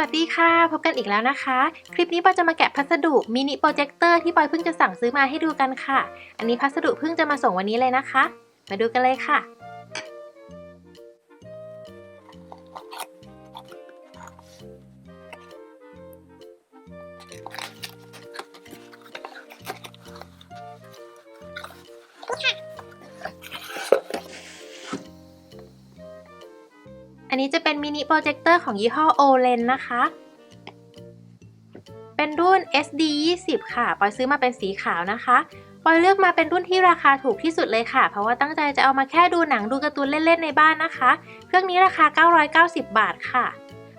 วัสดีค่ะ พบกันอีกแล้วนะคะ คลิปนี้ปอยจะมาแกะพัสดุมินิโปรเจคเตอร์ที่ปอยเพิ่งจะสั่งซื้อมาให้ดูกันค่ะ อันนี้พัสดุเพิ่งจะมาส่งวันนี้เลยนะคะ มาดูกันเลยค่ะอั นี้จะเป็นมินิโปรเจคเตอร์ของยี่ห้อ OLEN นะคะ เป็นรุ่น SD 20ค่ะ ปอยซื้อมาเป็นสีขาวนะคะ ปอยเลือกมาเป็นรุ่นที่ราคาถูกที่สุดเลยค่ะ เพราะว่าตั้งใจจะเอามาแค่ดูหนังดูการ์ตูนเล่น ๆ ในบ้านนะคะ เครื่องนี้ราคา 990 บาทค่ะ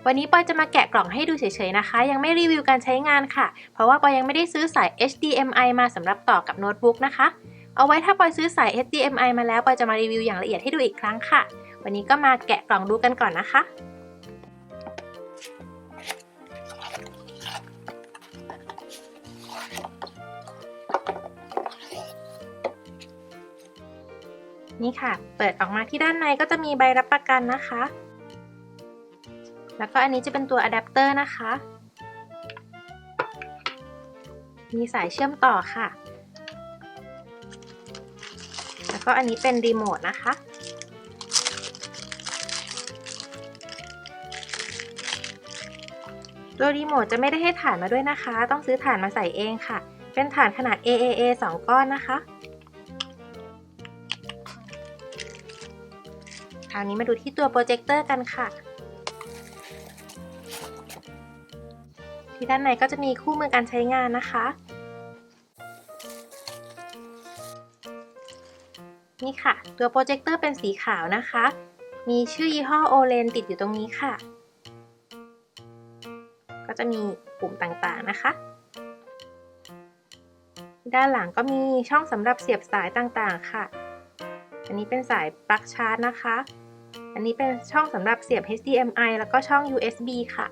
วันนี้ปอยจะมาแกะกล่องให้ดูเฉยๆนะคะ ยังไม่รีวิวการใช้งานค่ะ เพราะว่าปอยยังไม่ได้ซื้อสาย HDMI มาสำหรับต่อกับโน้ตบุ๊กนะคะ เอาไว้ถ้าปอยซื้อสาย HDMI มาแล้วปอยจะมารีวิวอย่างละเอียดให้ดูอีกครั้งค่ะ วันนี้ก็มาแกะกล่องดูกันก่อนนะคะ นี่ค่ะ เปิดออกมาที่ด้านในก็จะมีใบรับประกันนะคะ แล้วก็อันนี้จะเป็นตัวอะแดปเตอร์นะคะ มีสายเชื่อมต่อค่ะ แล้วก็อันนี้เป็นรีโมทนะคะ ตัวรีโมทจะไม่ได้ให้ถ่านมาด้วยนะคะ ต้องซื้อถ่านมาใส่เองค่ะ เป็นถ่านขนาด AAA 2 ก้อนนะคะ คราวนี้มาดูที่ตัวโปรเจคเตอร์กันค่ะ ที่ด้านในก็จะมีคู่มือการใช้งานนะคะ นี่ค่ะ ตัวโปรเจคเตอร์เป็นสีขาวนะคะ มีชื่อยี่ห้อโอเลนติดอยู่ตรงนี้ค่ะ ก็จะมีปุ่มต่างๆนะคะ ด้านหลังก็มีช่องสำหรับเสียบสายต่างๆค่ะ อันนี้เป็นสายปลั๊กชาร์จนะคะ อันนี้เป็นช่องสำหรับเสียบ HDMI แล้วก็ช่อง USB ค่ะ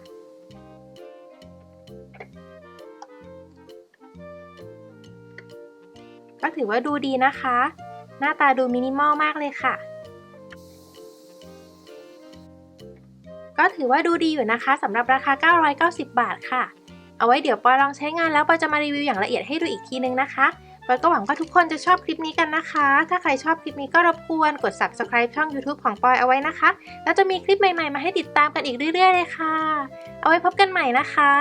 ก็ถือว่าดูดีนะคะ หน้าตาดูมินิมอลมากเลยค่ะ ก็ถือว่าดูดีอยู่นะคะสำหรับราคา 990 บาทค่ะ เอาไว้เดี๋ยวปอยลองใช้งานแล้วปอยจะมารีวิวอย่างละเอียดให้ดูอีกทีนึงนะคะปอยก็หวังว่าทุกคนจะชอบคลิปนี้กันนะคะ ถ้าใครชอบคลิปนี้ก็รบกวนกด subscribe ช่อง YouTube ของปอยเอาไว้นะคะ แล้วจะมีคลิปใหม่ๆ มาให้ติดตามกันอีกเรื่อยๆเลยค่ะ เอาไว้พบกันใหม่นะคะ